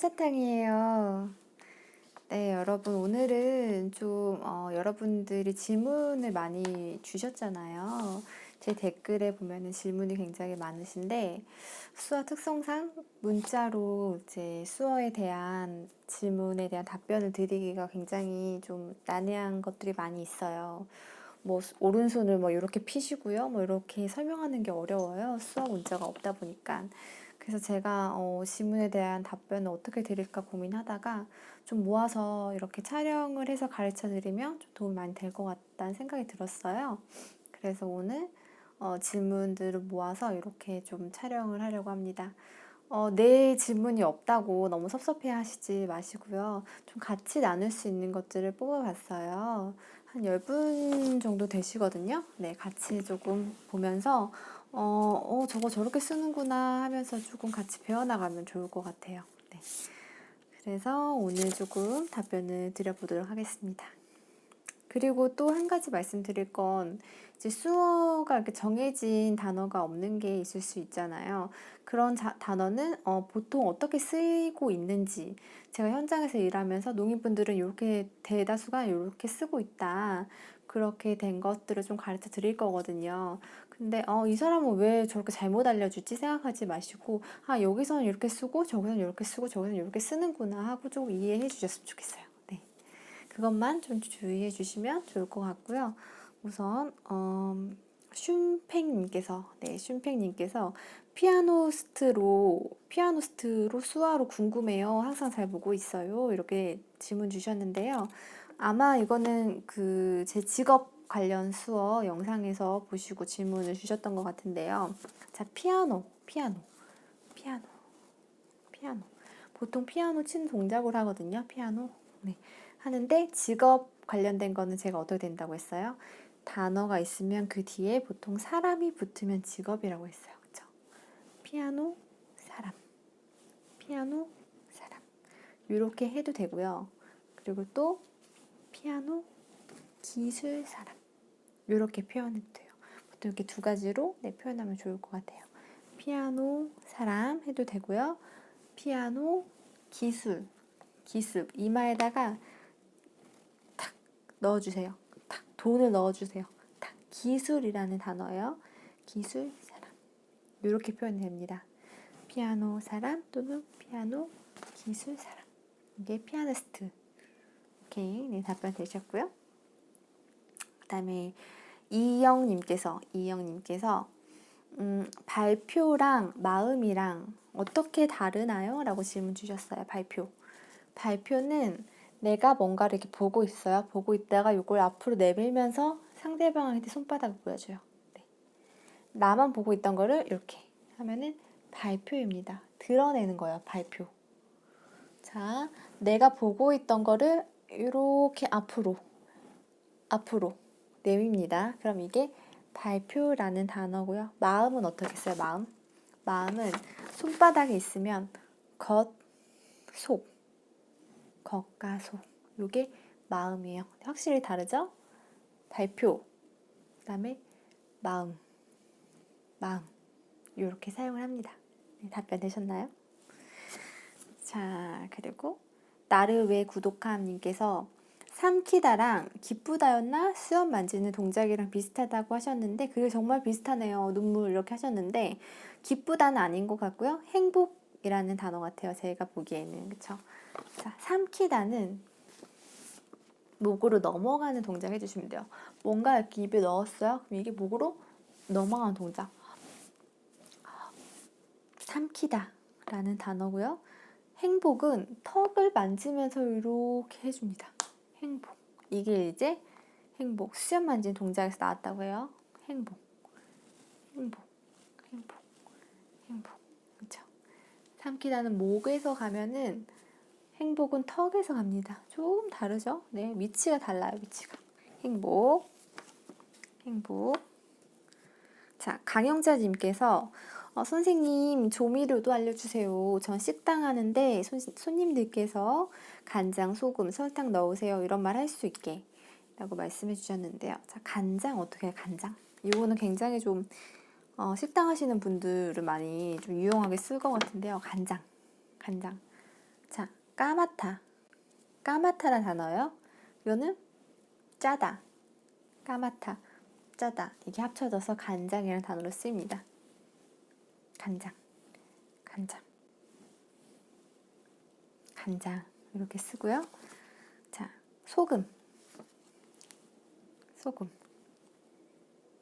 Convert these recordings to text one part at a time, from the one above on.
솜사탕이에요. 네, 여러분, 오늘은 좀, 어, 여러분들이 질문을 많이 주셨잖아요. 제 댓글에 보면은 질문이 굉장히 많으신데, 수어 특성상 문자로 이제 수어에 대한 질문에 대한 답변을 드리기가 굉장히 좀 난해한 것들이 많이 있어요. 뭐, 오른손을 뭐 이렇게 피시고요. 뭐 이렇게 설명하는 게 어려워요. 수어 문자가 없다 보니까. 그래서 제가 어, 질문에 대한 답변을 어떻게 드릴까 고민하다가 좀 모아서 이렇게 촬영을 해서 가르쳐 드리면 좀 도움이 많이 될 것 같다는 생각이 들었어요. 그래서 오늘 어, 질문들을 모아서 이렇게 좀 촬영을 하려고 합니다. 어, 내 질문이 없다고 너무 섭섭해 하시지 마시고요. 좀 같이 나눌 수 있는 것들을 뽑아봤어요. 한 10분 정도 되시거든요. 네, 같이 조금 보면서 어, 어, 저거 저렇게 쓰는구나 하면서 조금 같이 배워나가면 좋을 것 같아요. 네. 그래서 오늘 조금 답변을 드려보도록 하겠습니다. 그리고 또 한 가지 말씀드릴 건 이제 수어가 이렇게 정해진 단어가 없는 게 있을 수 있잖아요. 그런 자, 단어는 어, 보통 어떻게 쓰이고 있는지 제가 현장에서 일하면서 농민분들은 이렇게 대다수가 이렇게 쓰고 있다. 그렇게 된 것들을 좀 가르쳐 드릴 거거든요. 근데 어, 이 사람은 왜 저렇게 잘못 알려주지 생각하지 마시고 아 여기서는 이렇게 쓰고 저기서는 이렇게 쓰고 저기서는 이렇게 쓰는구나 하고 좀 이해해 주셨으면 좋겠어요. 네, 그것만 좀 주의해 주시면 좋을 것 같고요. 우선 어, 슌팽님께서 네 슌팽님께서 피아노스트로 피아노스트로 수화로 궁금해요. 항상 잘 보고 있어요. 이렇게 질문 주셨는데요. 아마 이거는 그 제 직업 관련 수어 영상에서 보시고 질문을 주셨던 것 같은데요. 자, 피아노, 피아노, 피아노, 피아노. 보통 피아노 친 동작을 하거든요. 피아노. 네. 하는데 직업 관련된 거는 제가 어떻게 된다고 했어요? 단어가 있으면 그 뒤에 보통 사람이 붙으면 직업이라고 했어요. 그쵸? 피아노, 사람. 피아노, 사람. 이렇게 해도 되고요. 그리고 또 피아노, 기술, 사람. 이렇게 표현해도 돼요. 보통 이렇게 두 가지로 네, 표현하면 좋을 것 같아요. 피아노, 사람 해도 되고요. 피아노, 기술, 기술. 이마에다가 탁 넣어주세요. 탁 돈을 넣어주세요. 탁 기술이라는 단어예요. 기술, 사람. 이렇게 표현됩니다. 피아노, 사람 또는 피아노, 기술, 사람. 이게 피아니스트. 오케이, 네 답변 되셨고요. 그 다음에 이영님께서 이영님께서 음, 발표랑 마음이랑 어떻게 다르나요? 라고 질문 주셨어요. 발표. 발표는 내가 뭔가를 이렇게 보고 있어요. 보고 있다가 이걸 앞으로 내밀면서 상대방한테 손바닥을 보여줘요. 네. 나만 보고 있던 거를 이렇게 하면은 발표입니다. 드러내는 거예요. 발표. 자, 내가 보고 있던 거를 이렇게 앞으로, 앞으로 내밉니다. 그럼 이게 발표라는 단어고요. 마음은 어떻게 써요? 마음. 마음은 손바닥에 있으면 겉, 속, 겉과 속. 이게 마음이에요. 확실히 다르죠? 발표. 그 다음에 마음, 마음. 이렇게 사용을 합니다. 네, 답변 되셨나요? 자, 그리고 나를 왜 구독함님께서 삼키다랑 기쁘다였나 수염 만지는 동작이랑 비슷하다고 하셨는데 그게 정말 비슷하네요. 눈물 이렇게 하셨는데 기쁘다는 아닌 것 같고요. 행복 이라는 단어 같아요. 제가 보기에는 그쵸? 자, 삼키다는 목으로 넘어가는 동작 해주시면 돼요. 뭔가 이렇게 입에 넣었어요. 그럼 이게 목으로 넘어가는 동작. 삼키다 라는 단어고요. 행복은 턱을 만지면서 이렇게 해줍니다. 행복. 이게 이제 행복. 수염 만진 동작에서 나왔다고 해요. 행복. 행복. 행복. 행복. 삼키다는 목에서 가면은 행복은 턱에서 갑니다. 조금 다르죠? 네, 위치가 달라요, 위치가. 행복. 행복. 자, 강영자님께서 어, 선생님 조미료도 알려주세요. 전 식당 하는데 손, 손님들께서 간장, 소금, 설탕 넣으세요. 이런 말 할 수 있게 라고 말씀해 주셨는데요. 자, 간장 어떻게 해요? 간장? 이거는 굉장히 좀 어, 식당 하시는 분들은 많이 좀 유용하게 쓸 것 같은데요. 간장, 간장. 자, 까맣다. 까맣다란 단어요. 이거는 짜다. 까맣다. 짜다. 이게 합쳐져서 간장이라는 단어로 쓰입니다. 간장. 간장. 간장. 이렇게 쓰고요. 자, 소금. 소금.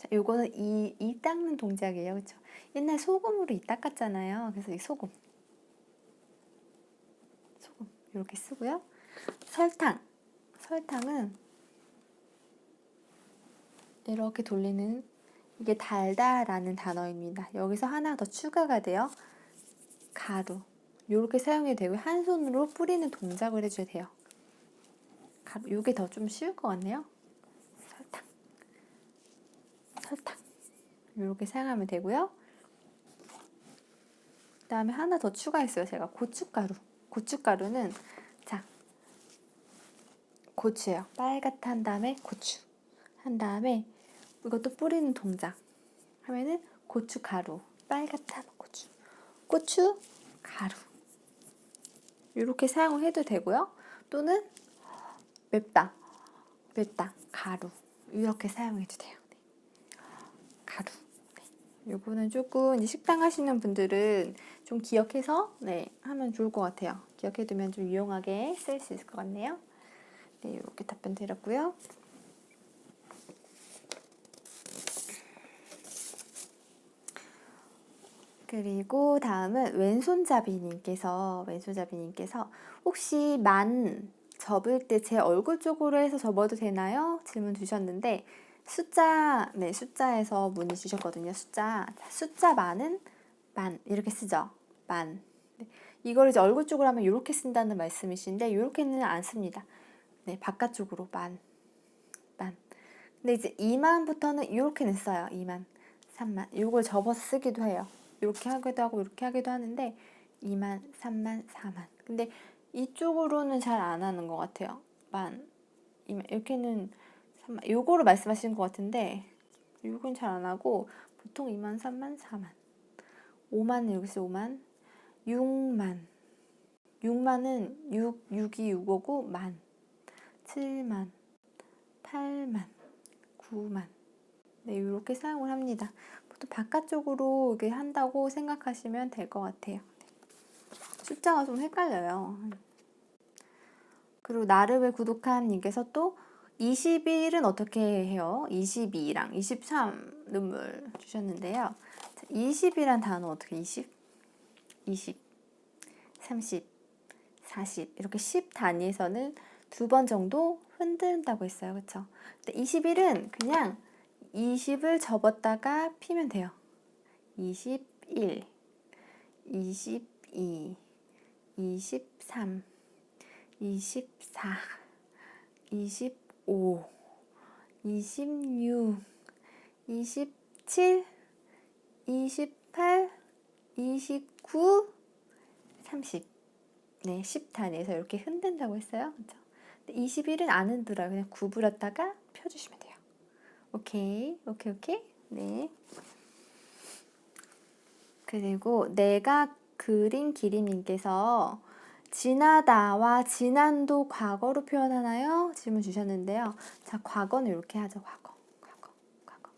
자, 요거는 이, 이 닦는 동작이에요. 그쵸? 옛날 소금으로 이 닦았잖아요. 그래서 이 소금. 소금. 이렇게 쓰고요. 설탕. 설탕은 이렇게 돌리는 이게 달다라는 단어입니다. 여기서 하나 더 추가가 돼요. 가루. 이렇게 사용해도 되고 한 손으로 뿌리는 동작을 해줘야 돼요. 가루. 이게 더 좀 쉬울 것 같네요. 설탕. 설탕. 이렇게 사용하면 되고요. 그 다음에 하나 더 추가했어요. 제가 고춧가루. 고춧가루는 자 고추예요. 빨갛다 한 다음에 고추. 한 다음에 이것도 뿌리는 동작 하면은 고춧가루. 빨갛다 고추. 고추 가루. 이렇게 사용을 해도 되고요. 또는 맵다. 맵다. 가루. 이렇게 사용해도 돼요. 네. 가루. 네. 요거는 조금 식당 하시는 분들은 좀 기억해서 네, 하면 좋을 것 같아요. 기억해두면 좀 유용하게 쓸 수 있을 것 같네요. 네, 이렇게 답변 드렸고요. 그리고 다음은 왼손잡이님께서 왼손잡이님께서 혹시 만 접을 때 제 얼굴 쪽으로 해서 접어도 되나요? 질문 주셨는데 숫자 네 숫자에서 문의 주셨거든요. 숫자 숫자 만은 만 이렇게 쓰죠. 만 네, 이걸 이제 얼굴 쪽으로 하면 이렇게 쓴다는 말씀이신데 이렇게는 안 씁니다. 네 바깥쪽으로 만 만. 근데 이제 2만부터는 이렇게는 써요. 2만 3만 이걸 접어서 쓰기도 해요. 이렇게 하기도 하고 이렇게 하기도 하는데 2만, 3만, 4만. 근데 이쪽으로는 잘 안 하는 것 같아요. 만, 2만 이렇게는 3만. 요거로 말씀하시는 것 같은데 이건 잘 안 하고 보통 2만, 3만, 4만. 5만 여기서 5만, 6만. 6만은 6, 6이 6오고 만. 7만, 8만, 9만. 네, 이렇게 사용을 합니다. 또 바깥쪽으로 이렇게 한다고 생각하시면 될 것 같아요. 숫자가 좀 헷갈려요. 그리고 나를 구독한 님께서 또 20일은 어떻게 해요? 22랑 23 눈물 주셨는데요. 20이란 단어 어떻게 20? 20, 30, 40 이렇게 10 단위에서는 두 번 정도 흔든다고 했어요. 그렇죠? 20일은 그냥 20을 접었다가 피면 돼요. 21, 22, 23, 24, 25, 26, 27, 28, 29, 30. 네, 10단에서 이렇게 흔든다고 했어요. 그렇죠? 21은 안 흔들어요. 그냥 구부렸다가 펴주시면 돼요. 오케이, 오케이, 오케이. 네. 그리고 내가 그린 기림님께서 지나다와 지난도 과거로 표현하나요? 질문 주셨는데요. 자, 과거는 이렇게 하죠. 과거, 과거, 과거.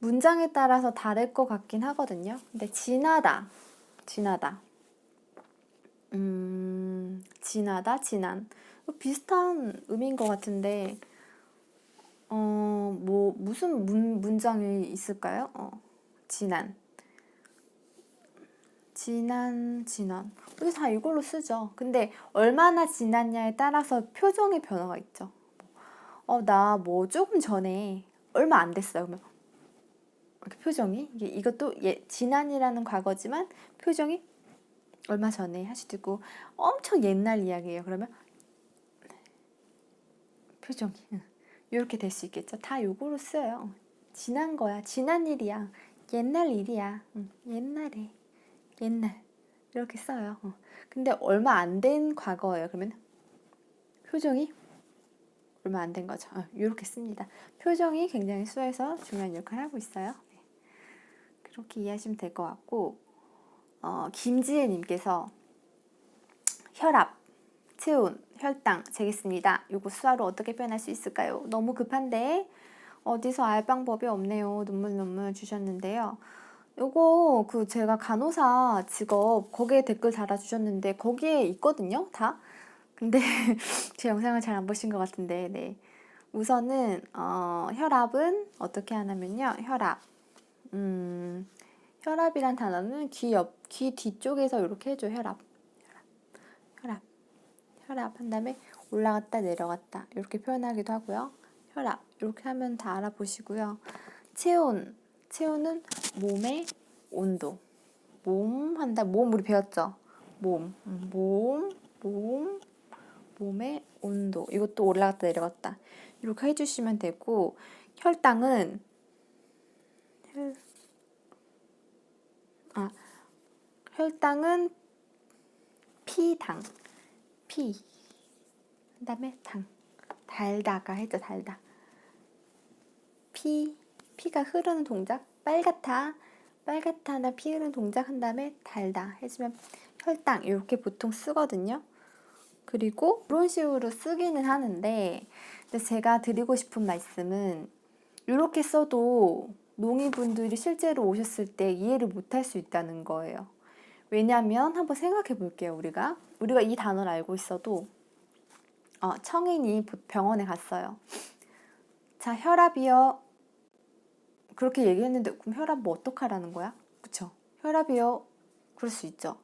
문장에 따라서 다를 것 같긴 하거든요. 근데 지나다, 지나다. 음, 지나다, 지난. 비슷한 의미인 것 같은데, 어, 뭐, 무슨 문, 문장이 있을까요? 어, 지난. 지난, 지난. 우리 다 이걸로 쓰죠. 근데 얼마나 지났냐에 따라서 표정의 변화가 있죠. 어, 나 뭐 조금 전에 얼마 안 됐어요. 그러면 이렇게 표정이 이게 이것도 예, 지난이라는 과거지만 표정이 얼마 전에 하시고 엄청 옛날 이야기예요. 그러면 표정이 이렇게 될 수 있겠죠. 다 요거로 써요. 지난 거야. 지난 일이야. 옛날 일이야. 응, 옛날에. 옛날. 이렇게 써요. 어. 근데 얼마 안 된 과거예요. 그러면 표정이 얼마 안 된 거죠. 어, 이렇게 씁니다. 표정이 굉장히 수에서 중요한 역할을 하고 있어요. 네. 그렇게 이해하시면 될 것 같고 어, 김지혜님께서 혈압, 체온, 혈당 재겠습니다. 요거 수화로 어떻게 표현할 수 있을까요? 너무 급한데 어디서 알 방법이 없네요. 눈물 눈물 주셨는데요. 요거 그 제가 간호사 직업 거기에 댓글 달아주셨는데 거기에 있거든요. 다. 근데 제 영상을 잘 안 보신 것 같은데 네. 우선은 어, 혈압은 어떻게 하냐면요. 혈압. 음, 혈압이란 단어는 귀 옆, 귀 뒤쪽에서 이렇게 해줘. 혈압. 혈압. 혈압 한 다음에 올라갔다 내려갔다 이렇게 표현하기도 하고요. 혈압 이렇게 하면 다 알아보시고요. 체온. 체온은 몸의 온도. 몸 한다. 몸 우리 배웠죠? 몸. 음, 몸, 몸, 몸의 온도. 이것도 올라갔다 내려갔다. 이렇게 해주시면 되고 혈당은 혈, 아 혈당은 피당 피 그 다음에 당 달다가 했죠 달다 피 피가 흐르는 동작 빨갛다 빨갛다 나 피 흐르는 동작 한 다음에 달다 해주면 혈당 이렇게 보통 쓰거든요. 그리고 이런 식으로 쓰기는 하는데 근데 제가 드리고 싶은 말씀은 이렇게 써도 농의분들이 실제로 오셨을 때 이해를 못할 수 있다는 거예요. 왜냐하면 한번 생각해 볼게요. 우리가 우리가 이 단어를 알고 있어도 어, 청인이 병원에 갔어요. 자 혈압이요. 그렇게 얘기했는데 그럼 혈압 뭐 어떡하라는 거야? 그쵸? 혈압이요. 그럴 수 있죠.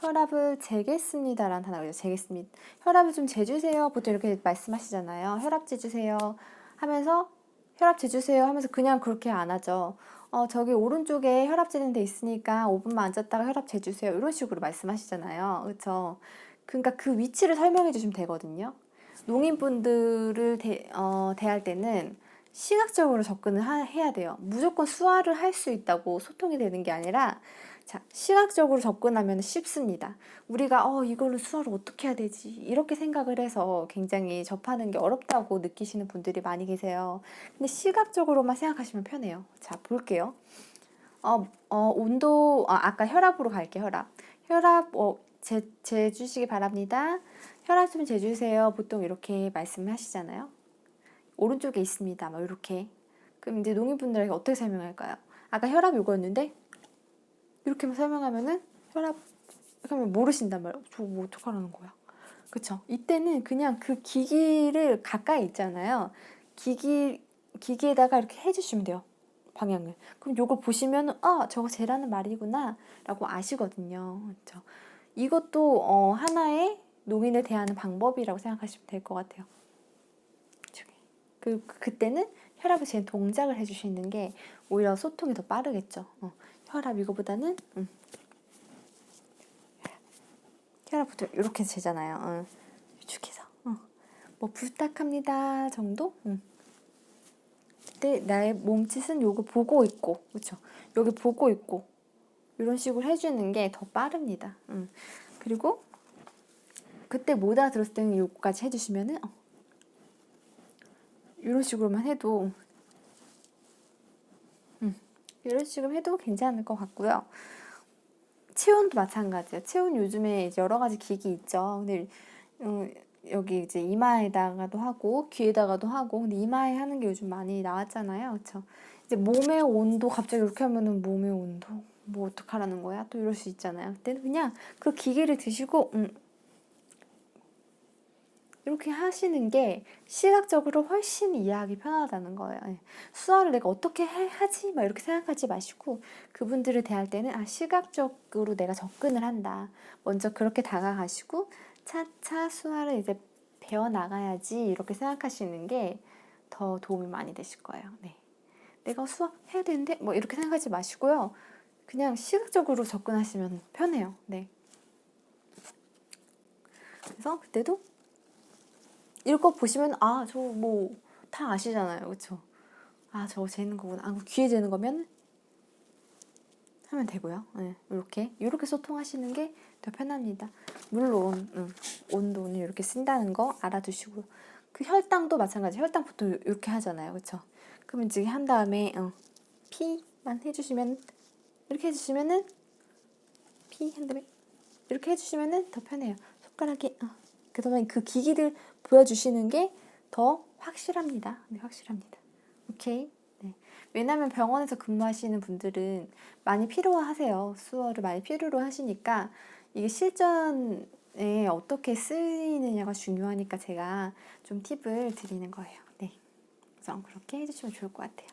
혈압을 재겠습니다라는 단어가 재겠습니다. 혈압을 좀 재주세요. 보통 이렇게 말씀하시잖아요. 혈압 재주세요. 하면서 혈압 재주세요 하면서 그냥 그렇게 안 하죠. 어, 저기 오른쪽에 혈압 재는 데 있으니까 5분만 앉았다가 혈압 재주세요. 이런 식으로 말씀하시잖아요. 그렇죠? 그러니까 그 위치를 설명해 주시면 되거든요. 농인분들을 대, 어, 대할 때는 시각적으로 접근을 하, 해야 돼요. 무조건 수화를 할 수 있다고 소통이 되는 게 아니라 자, 시각적으로 접근하면 쉽습니다. 우리가 어, 이거를 수화를 어떻게 해야 되지? 이렇게 생각을 해서 굉장히 접하는 게 어렵다고 느끼시는 분들이 많이 계세요. 근데 시각적으로만 생각하시면 편해요. 자, 볼게요. 어, 어, 온도, 아, 아까 혈압으로 갈게, 혈압. 혈압, 어, 재, 재주시기 바랍니다. 혈압 좀 재주세요. 보통 이렇게 말씀하시잖아요. 오른쪽에 있습니다. 막 이렇게. 그럼 이제 농인분들에게 어떻게 설명할까요? 아까 혈압 이거였는데 이렇게만 설명하면은 혈압 이렇게 하면 모르신단 말이에요. 저뭐 어떡하라는 거야. 그쵸? 이때는 그냥 그 기기를 가까이 있잖아요. 기기 기기에다가 이렇게 해주시면 돼요. 방향을. 그럼 요걸 보시면 아 저거 재라는 말이구나 라고 아시거든요. 그렇죠? 이것도 어, 하나의 농인을 대하는 방법이라고 생각하시면 될 것 같아요. 그 그때는 혈압을 재 동작을 해주시는 게 오히려 소통이 더 빠르겠죠. 어, 혈압 이거보다는 음. 혈압부터 이렇게 재잖아요. 어, 이쪽에서 어. 뭐 부탁합니다 정도. 음. 그때 나의 몸짓은 요거 보고 있고 그렇죠. 여기 보고 있고 이런 식으로 해주는 게 더 빠릅니다. 음. 그리고 그때 못 알아들었을 때는 요거까지 해주시면은 어, 이런 식으로만 해도 음, 이런 식으로 해도 괜찮을 것 같고요. 체온도 마찬가지예요. 체온 요즘에 여러 가지 기기 있죠. 근데 음, 여기 이제 이마에다가도 하고 귀에다가도 하고 근데 이마에 하는 게 요즘 많이 나왔잖아요. 그렇죠? 이제 몸의 온도 갑자기 이렇게 하면은 몸의 온도 뭐 어떡하라는 거야? 또 이럴 수 있잖아요. 그때는 그냥 그 기계를 드시고 음, 이렇게 하시는 게 시각적으로 훨씬 이해하기 편하다는 거예요. 예. 수화를 내가 어떻게 해, 하지? 막 이렇게 생각하지 마시고 그분들을 대할 때는 아 시각적으로 내가 접근을 한다. 먼저 그렇게 다가가시고 차차 수화를 이제 배워 나가야지 이렇게 생각하시는 게 더 도움이 많이 되실 거예요. 네. 내가 수화 해야 되는데 뭐 이렇게 생각하지 마시고요. 그냥 시각적으로 접근하시면 편해요. 네. 그래서 그때도 이거 보시면 아 저 뭐 다 아시잖아요. 그쵸? 아 저거 재는 거구나. 아 귀에 재는 거면? 하면 되고요. 네, 이렇게. 이렇게 소통하시는 게 더 편합니다. 물론 응, 온도 는 이렇게 쓴다는 거 알아두시고요. 그 혈당도 마찬가지. 혈당 보통 이렇게 하잖아요. 그쵸? 그러면 이제 한 다음에 어, 피만 해주시면 이렇게 해주시면은 피 한 다음에 이렇게 해주시면은 더 편해요. 손가락이 어. 그다음에 그 기기들 보여주시는 게 더 확실합니다. 네, 확실합니다. 오케이. 네. 왜냐면 병원에서 근무하시는 분들은 많이 필요하세요. 수어를 많이 필요로 하시니까 이게 실전에 어떻게 쓰이느냐가 중요하니까 제가 좀 팁을 드리는 거예요. 네. 그래서 그렇게 해주시면 좋을 것 같아요.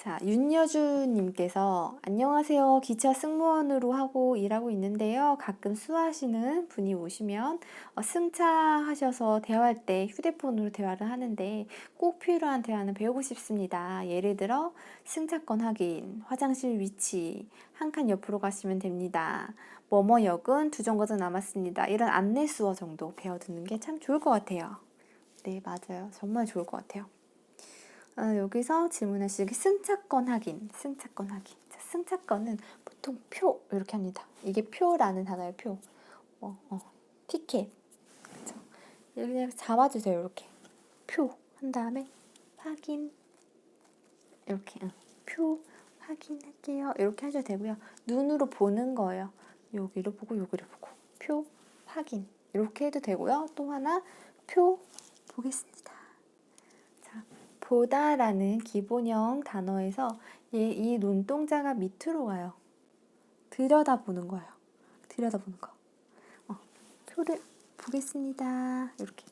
자, 윤여주님께서 안녕하세요. 기차 승무원으로 하고 일하고 있는데요. 가끔 수하시는 분이 오시면 어, 승차하셔서 대화할 때 휴대폰으로 대화를 하는데 꼭 필요한 대화는 배우고 싶습니다. 예를 들어 승차권 확인, 화장실 위치, 한 칸 옆으로 가시면 됩니다. 뭐뭐역은 두 정거장 남았습니다. 이런 안내 수어 정도 배워두는 게 참 좋을 것 같아요. 네, 맞아요. 정말 좋을 것 같아요. 어, 여기서 질문하시기 승차권 확인, 승차권 확인. 자, 승차권은 보통 표 이렇게 합니다. 이게 표라는 단어의 표. 어, 어, 티켓. 그죠? 그냥 잡아주세요. 이렇게 표 한 다음에 확인. 이렇게 응. 표 확인할게요. 이렇게 하셔도 되고요. 눈으로 보는 거예요. 여기를 보고 여기를 보고 표 확인 이렇게 해도 되고요. 또 하나 표 보겠습니다. 자, 보다라는 기본형 단어에서 얘, 이 눈동자가 밑으로 가요. 들여다보는 거예요. 들여다보는 거. 어, 표를 보겠습니다. 이렇게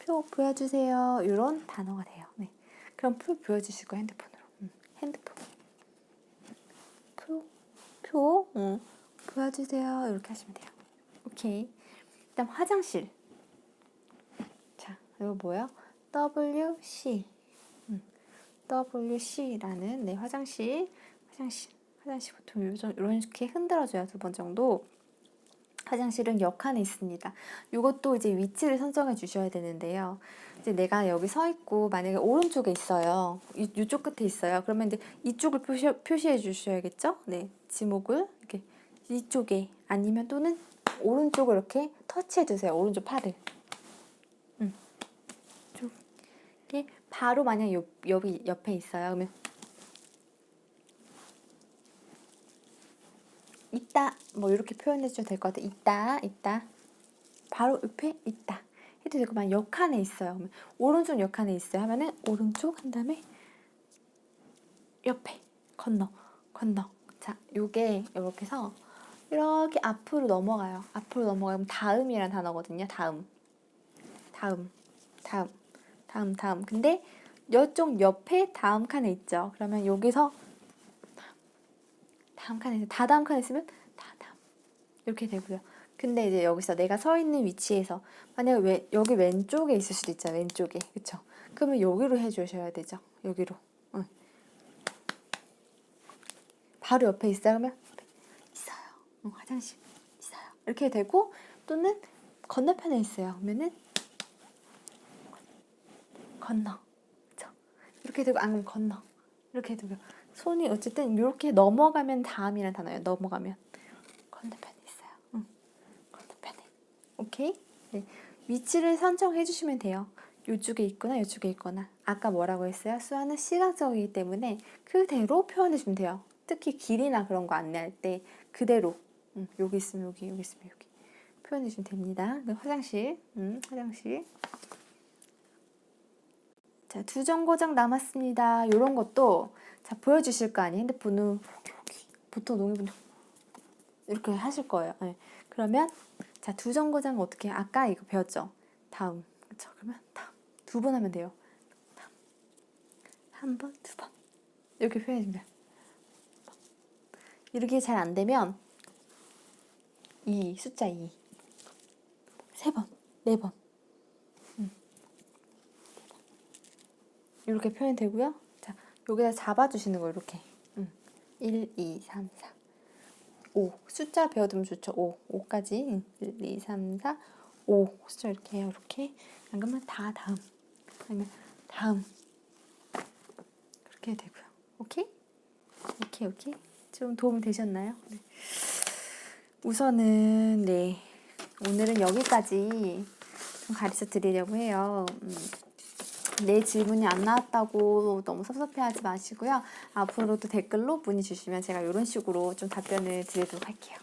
표 보여주세요. 이런 단어가 돼요. 네. 그럼 표 보여주실 거예요. 핸드폰으로. 음, 핸드폰. 표, 표, 음, 보여주세요. 이렇게 하시면 돼요. 오케이. 그다음 화장실. 자, 이거 뭐예요? WC. 음, WC라는 네 화장실, 화장실, 화장실 보통 요정 이렇게 흔들어줘요 두 번 정도. 화장실은 옆칸에 있습니다. 이것도 이제 위치를 선정해 주셔야 되는데요. 이제 내가 여기 서 있고 만약에 오른쪽에 있어요. 이, 이쪽 끝에 있어요. 그러면 이제 이쪽을 표시, 표시해 주셔야겠죠? 네, 지목을 이렇게 이쪽에 아니면 또는 오른쪽을 이렇게 터치해 주세요. 오른쪽 팔을. 음. 이게 바로 만약 옆, 옆이 옆에 있어요. 그러면 있다 뭐 이렇게 표현해 주셔도 될 것 같아요. 있다 있다 바로 옆에 있다 해도 되고 만 옆칸에 있어요. 그러면 오른쪽 옆칸에 있어요. 하면은 오른쪽 한 다음에 옆에 건너 건너 자 요게 이렇게 해서 이렇게 앞으로 넘어가요. 앞으로 넘어가면 다음이란 단어거든요. 다음 다음 다음 다음 다음 근데 이쪽 옆에 다음 칸에 있죠. 그러면 여기서 다음 칸에 있- 다 다음 칸에 있으면 다 다음 이렇게 되고요. 근데 이제 여기서 내가 서 있는 위치에서 만약에 왜, 여기 왼쪽에 있을 수도 있잖아요. 왼쪽에 그쵸? 그러면 여기로 해주셔야 되죠. 여기로. 응. 바로 옆에 있어요. 그러면 있어요. 응, 화장실 있어요. 이렇게 되고 또는 건너편에 있어요. 그러면은 건너. 그쵸? 이렇게 되고 아니면 건너. 이렇게 되고 손이 어쨌든 이렇게 넘어가면 다음이라는 단어예요. 넘어가면 건너편에 있어요. 응. 건너편에. 오케이? 네. 위치를 선정해 주시면 돼요. 이쪽에 있거나 이쪽에 있거나. 아까 뭐라고 했어요? 수화는 시각적이기 때문에 그대로 표현해 주면 돼요. 특히 길이나 그런 거 안내할 때 그대로 응, 여기 있으면 여기, 여기 있으면 여기 표현해 주면 됩니다. 네, 화장실, 음, 화장실. 자, 두 정거장 남았습니다. 이런 것도 자 보여주실 거 아니에요? 핸드폰은. 보통 농협은 이렇게 하실 거예요. 네. 그러면 자, 두 정거장 어떻게 해요? 아까 이거 배웠죠? 다음. 그렇죠? 그러면 다음. 두 번 하면 돼요. 다음. 한 번, 두 번. 이렇게 표현해줍니다. 이렇게 잘 안 되면 2, 숫자 2. 세 번, 네 번. 이렇게 표현되고요. 자, 여기다 잡아주시는 거 이렇게. 음. 1, 2, 3, 4. 5. 숫자 배워두면 좋죠. 5. 5까지. 1, 2, 3, 4, 5. 숫자 이렇게 해요. 이렇게. 안 그러면 다 다음. 아니면 다음. 그렇게 되고요. 오케이? 오케이, 오케이. 좀 도움 되셨나요? 네. 우선은, 네. 오늘은 여기까지 좀 가르쳐 드리려고 해요. 음. 내 질문이 안 나왔다고 너무 섭섭해하지 마시고요. 앞으로도 댓글로 문의 주시면 제가 이런 식으로 좀 답변을 드리도록 할게요.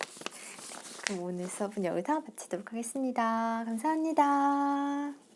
그럼 오늘 수업은 여기서 마치도록 하겠습니다. 감사합니다.